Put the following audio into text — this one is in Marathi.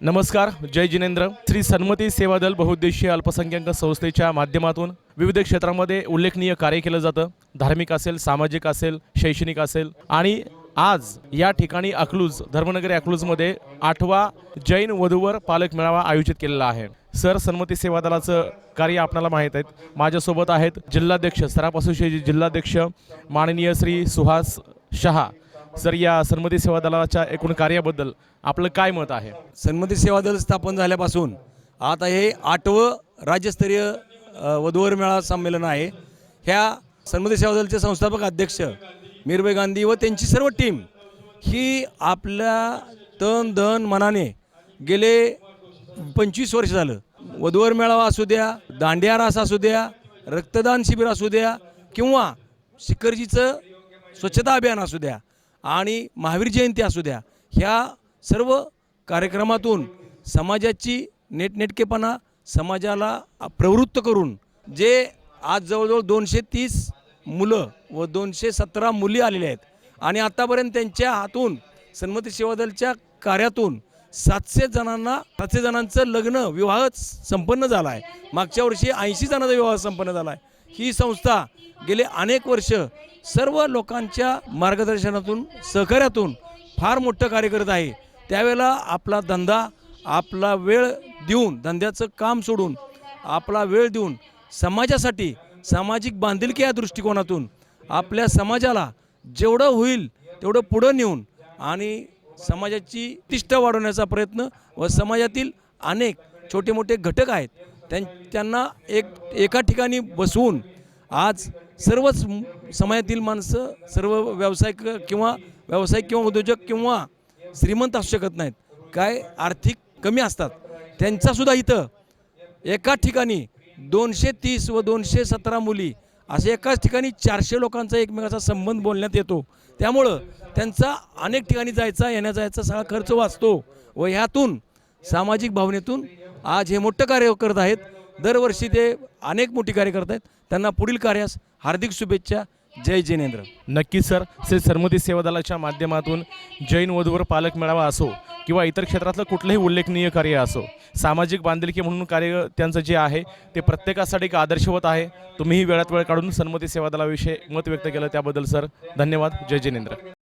नमस्कार जय जिनेंद्र. श्री सन्मती सेवा दल बहुउद्देशीय अल्पसंख्याक संस्थेच्या माध्यमातून विविध क्षेत्रामध्ये उल्लेखनीय कार्य केलं जातं. धार्मिक असेल सामाजिक असेल शैक्षणिक असेल. आणि आज या ठिकाणी अकलूज धर्मनगरी अकलूजमध्ये आठवा जैन वधूवर पालक मेळावा आयोजित केलेला आहे. सर सन्मती सेवा दलाचं कार्य आपल्याला माहीत आहेत. माझ्यासोबत आहेत जिल्हाध्यक्ष सराफ असोसिएशन जिल्हाध्यक्ष माननीय श्री सुहास शहा. सर या सन्मती सेवा दलाच्या एकूण कार्याबद्दल आपलं काय मत आहे? सन्मती सेवा दल स्थापन झाल्यापासून आता हे आठवं राज्यस्तरीय वधूवर मेळा संमेलन आहे. ह्या सन्मती सेवा दलचे संस्थापक अध्यक्ष मीरबाई गांधी व त्यांची सर्व टीम ही आपल्या तन धन मनाने गेले पंचवीस वर्ष झालं. वधूवर मेळावा असू द्या दांडिया रास असू द्या रक्तदान शिबिर असू द्या किंवा शिखरजीचं स्वच्छता अभियान असू द्या आणि महावीर जयंती असू द्या ह्या सर्व कार्यक्रमातून समाजाची नेटनेटकेपणा समाजाला प्रवृत्त करून जे आज जवळजवळ दोनशे तीस मुलं व दोनशे सतरा मुली आलेल्या आहेत आणि आत्तापर्यंत त्यांच्या हातून सन्मती सेवा दलच्या कार्यातून सातशे जणांना सातशे जणांचं लग्न विवाह संपन्न झाला आहे मागच्या वर्षी ऐंशी जणांचा विवाह संपन्न झाला आहे ही संस्था गेले अनेक वर्ष सर्व लोकांच्या मार्गदर्शनातून सहकार्यातून फार मोठं कार्य करत आहे. त्यावेळेला आपला धंदा आपला वेळ देऊन धंद्याचं काम सोडून आपला वेळ देऊन समाजासाठी सामाजिक बांधिलकी या दृष्टिकोनातून आपल्या समाजाला जेवढं होईल तेवढं पुढं नेऊन आणि समाजाची तिष्ठा वाढवण्याचा प्रयत्न व समाजातील अनेक छोटे मोठे घटक आहेत. त्यां त्यांना एक एका ठिकाणी बसवून आज सर्वच समाजातील माणसं सर्व व्यावसायिक किंवा व्यावसायिक किंवा उद्योजक किंवा श्रीमंत असू शकत नाहीत. काय आर्थिक कमी असतात. त्यांचासुद्धा इथं एका ठिकाणी दोनशे तीस व दोनशे सतरा मुली असे एकाच ठिकाणी चारशे लोकांचा एकमेकाचा संबंध बोलण्यात येतो. त्यामुळं त्यांचा अनेक ठिकाणी जायचा येण्या जायचा सगळा खर्च वाचतो व ह्यातून सामाजिक भावनेतून आज हे मोठं कार्य करत आहेत. दरवर्षी ते अनेक मोठी कार्य करत आहेत. त्यांना पुढील कार्यास हार्दिक शुभेच्छा. जय जिनेंद्र. नक्कीच सर श्री सरमती सेवा दलाच्या माध्यमातून जैन वधूवर पालक मेळावा असो किंवा इतर क्षेत्रातलं कुठलंही उल्लेखनीय कार्य असो सामाजिक बांधिलकी म्हणून कार्य त्यांचं जे आहे ते प्रत्येकासाठी एक आदर्शवत आहे. तुम्हीही वेळात वेळ काढून सन्मती सेवा दलाविषयी मत व्यक्त केलं त्याबद्दल सर धन्यवाद. जय जिनेंद्र.